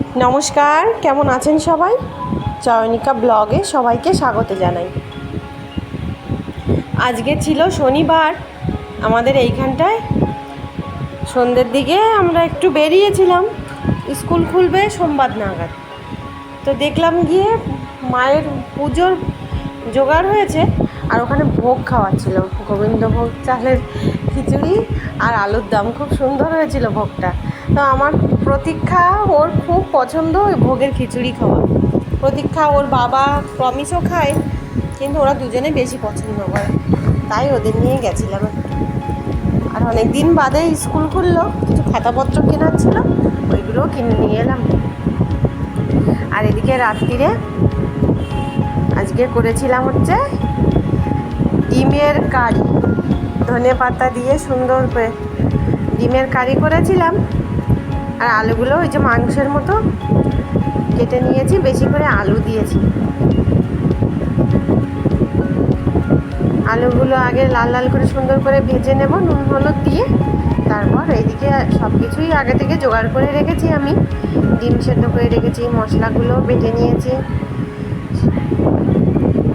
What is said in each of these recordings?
নমস্কার, কেমন আছেন সবাই? চয়নিকা ব্লগে সবাইকে স্বাগত জানাই। আজকে ছিল শনিবার, আমাদের এইখানটায়। সন্ধ্যের দিকে আমরা একটু বেরিয়েছিলাম, স্কুল খুলবে সোমবার নাগাদ। তো দেখলাম গিয়ে মায়ের পুজোর জোগাড় হয়েছে, আর ওখানে ভোগ খাওয়াচ্ছিল। গোবিন্দভোগ চালের খিচুড়ি আর আলুর দম। খুব সুন্দর হয়েছিল ভোগটা। তো আমার প্রতীক্ষা ওর খুব পছন্দ ওই ভোগের খিচুড়ি খাওয়া। প্রতীক্ষা ওর বাবা প্রমিসও খায়, কিন্তু ওরা দুজনে বেশি পছন্দ করে। তাই ওদের নিয়ে গেছিলাম। আর অনেক দিন বাদে স্কুল খুললো, কিছু খাতাপত্র কেনার ছিল, ওইগুলোও কিনে নিয়ে এলাম। আর এদিকে রাত্রিরে আজকে করেছিলাম হচ্ছে ডিমের কারি। ধনে পাতা দিয়ে সুন্দর করে ডিমের কারি করেছিলাম। আর আলুগুলো ওই যে মাংসের মতো কেটে নিয়েছি, বেশি করে আলু দিয়েছি। আলুগুলো আগে লাল লাল করে সুন্দর করে ভেজে নেব, নুন, হলুদ দিয়ে। তারপর এইদিকে সব কিছুই আগে থেকে জোগাড় করে রেখেছি আমি। ডিম সেদ্ধ করে রেখেছি, মশলাগুলো বেটে নিয়েছি।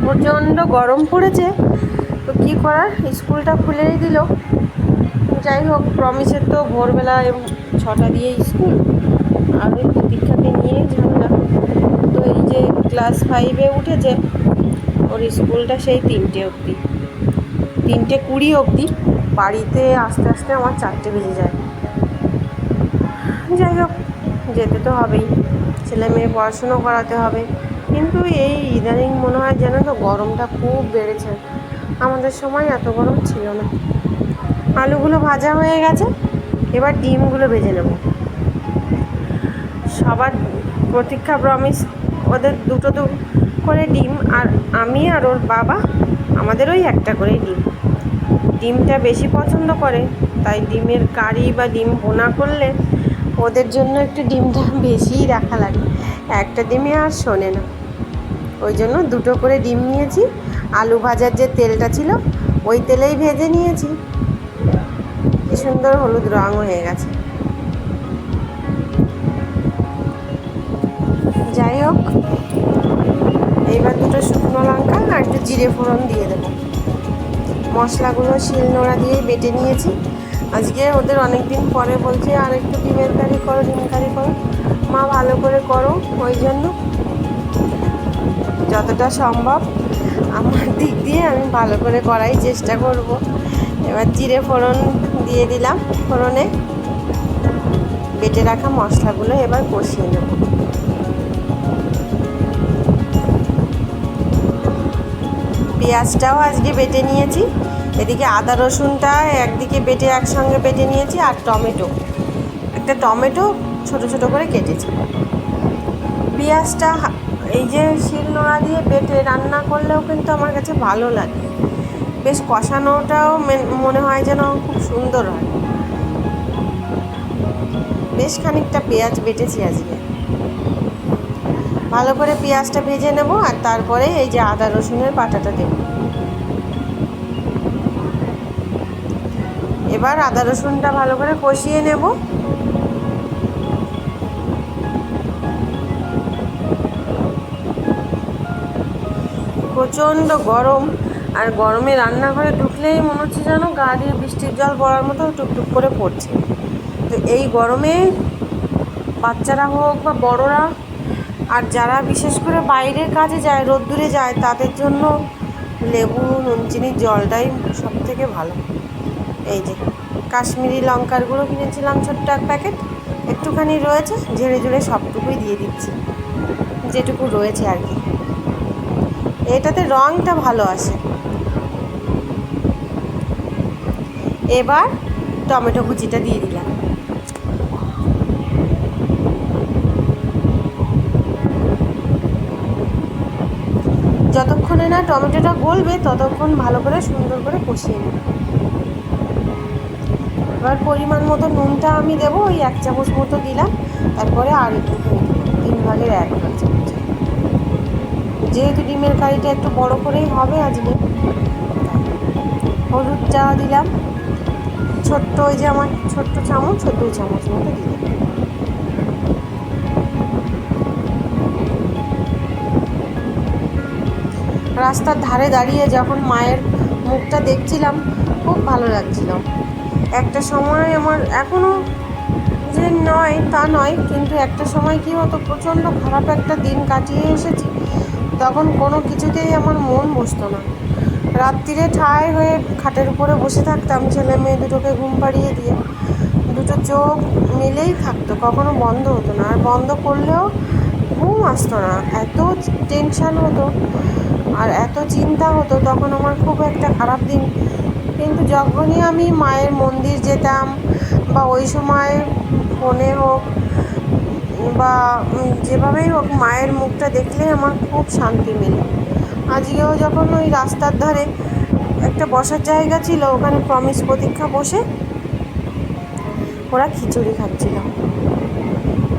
প্রচণ্ড গরম পড়েছে, তো কী করার? স্কুলটা খুলেই দিল। যাই হোক প্রমিসের তো ভোরবেলা এম- ছটা দিয়ে স্কুল। আর ওই প্রতীক্ষাকে নিয়েই ঝামেলা। তো এই যে ক্লাস ফাইভে উঠেছে, ওর স্কুলটা সেই তিনটে অবধি। তিনটে কুড়ি অবধি। বাড়িতে আস্তে আস্তে আমার চারটে বেজে যায়। যাই হোক, যেতে তো হবেই। ছেলে মেয়ে পড়াশুনো করাতে হবে। কিন্তু এই ইদানিং মনে হয় যেন তো গরমটা খুব বেড়েছে। আমাদের সময় এত গরম ছিল না। আলুগুলো ভাজা হয়ে গেছে। এবার ডিমগুলো ভেজে নেব। সবার প্রতীক্ষা প্রমিস ওদের দুটো দু করে ডিম আর আমি আর ওর বাবা, আমাদের ওই একটা করেই ডিম। ডিমটা বেশি পছন্দ করে, তাই ডিমের কারি বা ডিম বোনা করলে ওদের জন্য একটু ডিমটা বেশিই রাখা লাগে। একটা ডিমে আর শোনে না। ওই জন্য দুটো করে ডিম নিয়েছি। আলু ভাজার যে তেলটা ছিল, ওই তেলেই ভেজে নিয়েছি। কি সুন্দর হলুদ রং হয়ে গেছে। যাই হোক, এইবার দুটো শুকনো লঙ্কা আর একটু জিরে ফোড়ন দিয়ে দেবো। মশলাগুলো শিল নোড়া দিয়ে বেটে নিয়েছি। আজকে ওদের অনেক দিন পরে বলছে, আর একটু ডিমের কারি করো, ডিম কারি করো। মা ভালো করে করো, ওই জন্য। যতটা সম্ভব আমার দিক দিয়ে আমি ভালো করে করাই চেষ্টা করব। এবার জিরে ফোড়ন দিয়ে দিলাম ফোড়নে। বেটে রাখা মশলাগুলো এবার কষিয়ে নেব। পেঁয়াজটাও আজকে বেটে নিয়েছি। এদিকে আদা রসুনটা একদিকে বেটে একসঙ্গে বেটে নিয়েছি আর টমেটো। একটা টমেটো ছোট ছোট করে কেটেছি। পেঁয়াজটা এই যে শিল নোড়া দিয়ে বেটে রান্না করলেও কিন্তু আমার কাছে ভালো লাগে। বেশ কষানোটাও মেন- হয় যেন খুব সুন্দর হয়। বেশ খানিকটা পেঁয়াজ বেটেছি আজকে। ভালো করে পেঁয়াজটা ভেজে নেব আর তারপরে এই যে আদা রসুনের বাটাটা দেব। এবার আদা রসুনটা ভালো করে কষিয়ে নেব। প্রচণ্ড গরম। আর গরমে রান্নাঘরে ঢুকলেই মনে হচ্ছে যেন গা দিয়ে বৃষ্টির জল পড়ার মতো টুকটুক করে পড়ছে। তো এই গরমে বাচ্চারা হোক বা বড়রা, আর যারা বিশেষ করে বাইরের কাজে যায়, রোদ্দুরে যায়, তাদের জন্য লেবু নুন চিনির জলটাই সব থেকে ভালো। এই যে কাশ্মীরি লঙ্কার গুঁড়ো কিনেছিলাম ছোট্ট এক প্যাকেট, একটুখানি রয়েছে, ঝেড়ে ঝুড়ে সবটুকুই দিয়ে দিচ্ছি, যেটুকু রয়েছে আর কি। এটাতে রঙটা ভালো আসে। এবার টমেটো কুচিটা দিয়ে দিলাম। যতক্ষণে না টমেটোটা গলবে, ততক্ষণ ভালো করে সুন্দর করে কষিয়ে নেব। এবার পরিমাণ মতো নুনটা আমি দেবো, ওই এক চামচ মতো দিলাম। তারপরে আর একটু তিন ভাগের এক ভাগ চামচ। যেহেতু ডিমের কারিটা একটু বড় করেই হবে আজকে হলুদ চা দিলাম। ছোট্ট ওই যে আমার ছোট্ট চামচ ও ওই চামচ মতো দিয়ে রাস্তার ধারে দাঁড়িয়ে যখন মায়ের মুখটা দেখছিলাম, খুব ভালো লাগছিল। একটা সময় আমার এখনও যে নয় তা নয়, কিন্তু একটা সময় কী হতো প্রচণ্ড খারাপ একটা দিন কাটিয়ে এসেছি, তখন কোনো কিছুতেই আমার মন বসতো না। রাত্রিরে ঠায় হয়ে খাটের উপরে বসে থাকতাম, ছেলে মেয়ে দুটোকে ঘুম পাড়িয়ে দিয়ে। দুটো চোখ মিলেই থাকতো, কখনো বন্ধ হতো না। আর বন্ধ করলেও ঘুম আসতো না। এত টেনশান হতো আর এত চিন্তা হতো, তখন আমার খুব একটা খারাপ দিন। কিন্তু যখনই আমি মায়ের মন্দির যেতাম বা ওই সময় ফোনে হোক বা যেভাবেই হোক, মায়ের মুখটা দেখলে আমার খুব শান্তি মেলে। আজকেও যখন ওই রাস্তার ধারে একটা বসার জায়গা ছিল, ওখানে প্রমিস প্রতীক্ষা বসে ওরা খিচুড়ি খাচ্ছিল।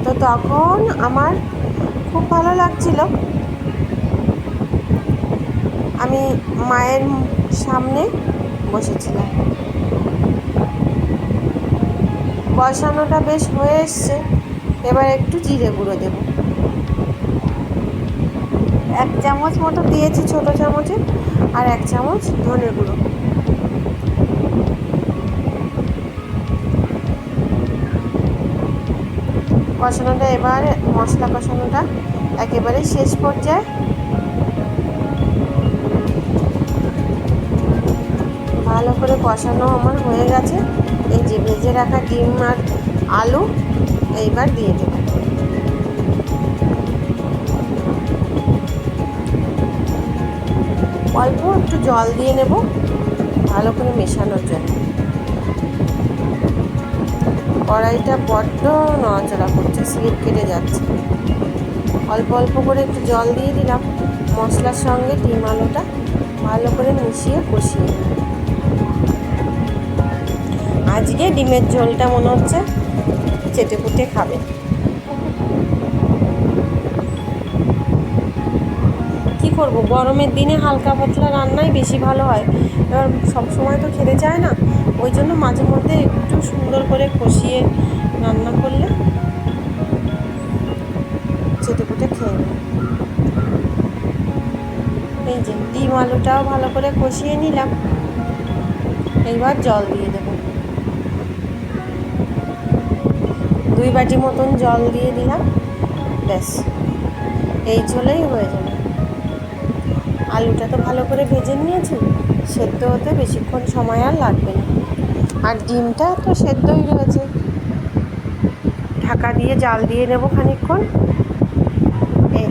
তো তখন আমার খুব ভালো লাগছিল। আমি মায়ের সামনে বসেছিলাম। কষানোটা বেশ হয়ে এসছে। এবার একটু জিরে গুঁড়ো দেব। এক চামচ মতো দিয়েছি ছোট চামচে আর এক চামচ ধনে গুঁড়ো। কষানোটা এবার, মশলা কষানোটা একেবারে শেষ পর্যায়ে। ভালো করে কষানো আমার হয়ে গেছে। এই যে ভেজে রাখা ডিম আর আলু, এইবার দিয়ে দেবো। অল্প একটু জল দিয়ে নেব, ভালো করে মেশানোর জন্য। কড়াইটা বড্ড নড়াচড়া করছে স্লিপ কেটে যাচ্ছে। অল্প অল্প করে একটু জল দিয়ে দিলাম, মশলার সঙ্গে ডিম আলুটা ভালো করে মিশিয়ে কষিয়ে আজকে ডিমের ঝোলটা মনে হচ্ছে চেটে পুটে খাবে। করব? গরমের দিনে হালকা পাতলা রান্নাই বেশি ভালো হয়। এবার সব সময় তো খেতে চায় না। ওই জন্য মাঝে মধ্যে একটু সুন্দর করে কষিয়ে রান্না করলে চেটে পুটে খেয়ে এই যে ডিম আলুটাও ভালো করে কষিয়ে নিলাম। এইবার জল দিয়ে দেবো। দুই বাটি মতন জল দিয়ে দিলাম। ব্যাস, এই ঝোলেই হয়ে যাবে। আলুটা তো ভালো করে ভেজে নিয়েছি, সেদ্ধ হতে বেশিক্ষণ সময় আর লাগবে না। আর ডিমটা তো সেদ্ধই রয়েছে। ঢাকা দিয়ে জাল দিয়ে নেব খানিক্ষণ এই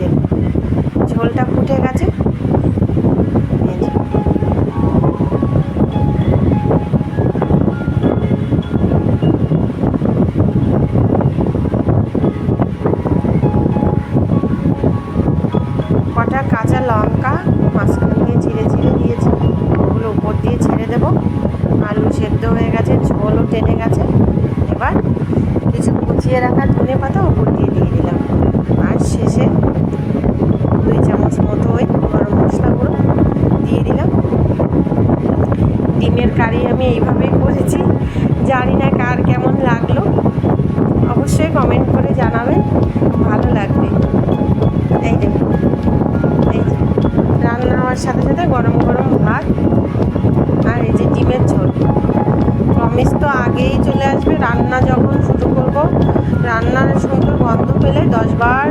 ঝোলটা ফুটে গেছে এই যে। কটা কাঁচা লঙ্কা মাঝখান দিয়ে চিড়ে চিড়ে দিয়েছি ওগুলো উপর দিয়ে ছেড়ে দেবো আলু সেদ্ধ হয়ে গেছে ঝোলও টেনে গেছে এবার কিছু কুচিয়ে রাখা ধনে পাতা উপর দিয়ে দিয়ে দিলাম আর শেষে দুই চামচ মতো ওই গরম মশলা গুঁড়ো দিয়ে দিলাম ডিমের কারি আমি এইভাবেই করেছি জানি না কার কেমন লাগল অবশ্যই কমেন্ট করে জানাবেন ভালো লাগবে এই দেখুন এই যে রান্না হওয়ার সাথে সাথে গরম গরম ভাত আর এই যে ডিমের ঝোল। প্রমিস তো আগেই চলে আসবে, রান্না যখন শুরু করব, রান্নার সুন্দর গন্ধ পেলে দশবার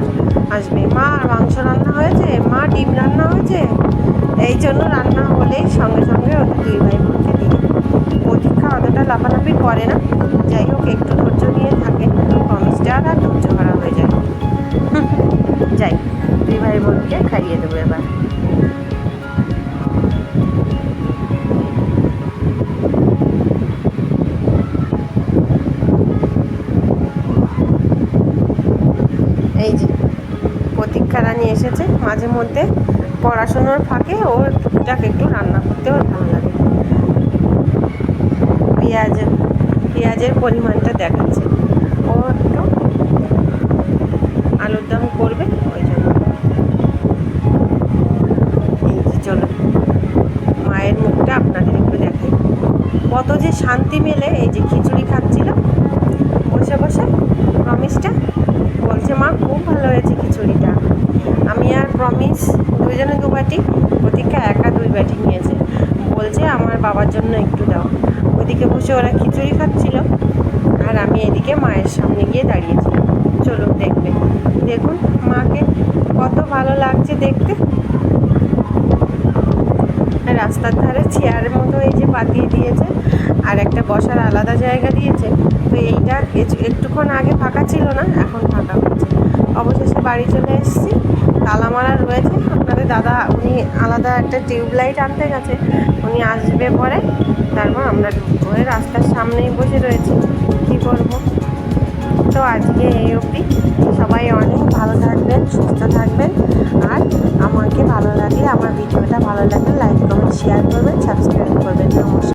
আসবে। মা, মাংস রান্না হয়েছে? মা, ডিম রান্না হয়েছে? এই জন্য রান্না হলেই সঙ্গে সঙ্গে ওদের দুই ভাই বোনকে দিয়ে প্রতীক্ষা অতটা লাফালাফি করে না। যাই হোক, একটু ধৈর্য নিয়ে থাকে। প্রমিসটা আর ধৈর্য হারা হয়ে যায়। যাই দুই ভাই বোনকে খাইয়ে দেবো এবার। প্রতীক্ষা রানী এসেছে। মাঝে মধ্যে পড়াশুনোর ফাঁকে ওর টুকটাক একটু রান্না করতে ওর ভালো লাগে। পেঁয়াজ, পেঁয়াজের পরিমাণটা দেখাচ্ছে। ও একটু আলুর দম করবে, ওই জন্য। চলো, মায়ের মুখটা আপনাদের একটু দেখাই। কত যে শান্তি মেলে এই যে খিচুড়ি খাচ্ছিল। বসে বসে প্রমিসটা বলছে মা, খুব ভালো হয়েছে খিচুড়িটা। প্রমিস দুইজনে দু বাটি, ওদিকে একা দুই বাটি নিয়েছে। বলছে, আমার বাবার জন্য একটু দাও। ওইদিকে বসে ওরা খিচুড়ি খাচ্ছিল, আর আমি এদিকে মায়ের সামনে গিয়ে দাঁড়িয়েছি চলুন দেখবে। দেখুন, মাকে কত ভালো লাগছে দেখতে। রাস্তার ধারে চেয়ারের মতো এই যে পাতিয়ে দিয়েছে, আর একটা বসার আলাদা জায়গা দিয়েছে। তো এইটা একটুক্ষণ আগে ফাঁকা ছিল না, এখন ফাঁকা হচ্ছে। অবশেষে বাড়ি চলে এসেছি। তালা মারা রয়েছে। আপনাদের দাদা, উনি আলাদা একটা টিউবলাইট আনতে গেছে। উনি আসবে পরে, তারপর আমরা ঢুকবো। রাস্তার সামনেই বসে রয়েছি। কী করব? তো আজকে এই অবধি। সবাই অনেক ভালো থাকবেন, সুস্থ থাকবেন। আর আমাকে ভালো লাগলে, আমার ভিডিওটা ভালো লাগলে লাইক কমেন্ট শেয়ার করবেন সাবস্ক্রাইব করবেন। নমস্কার।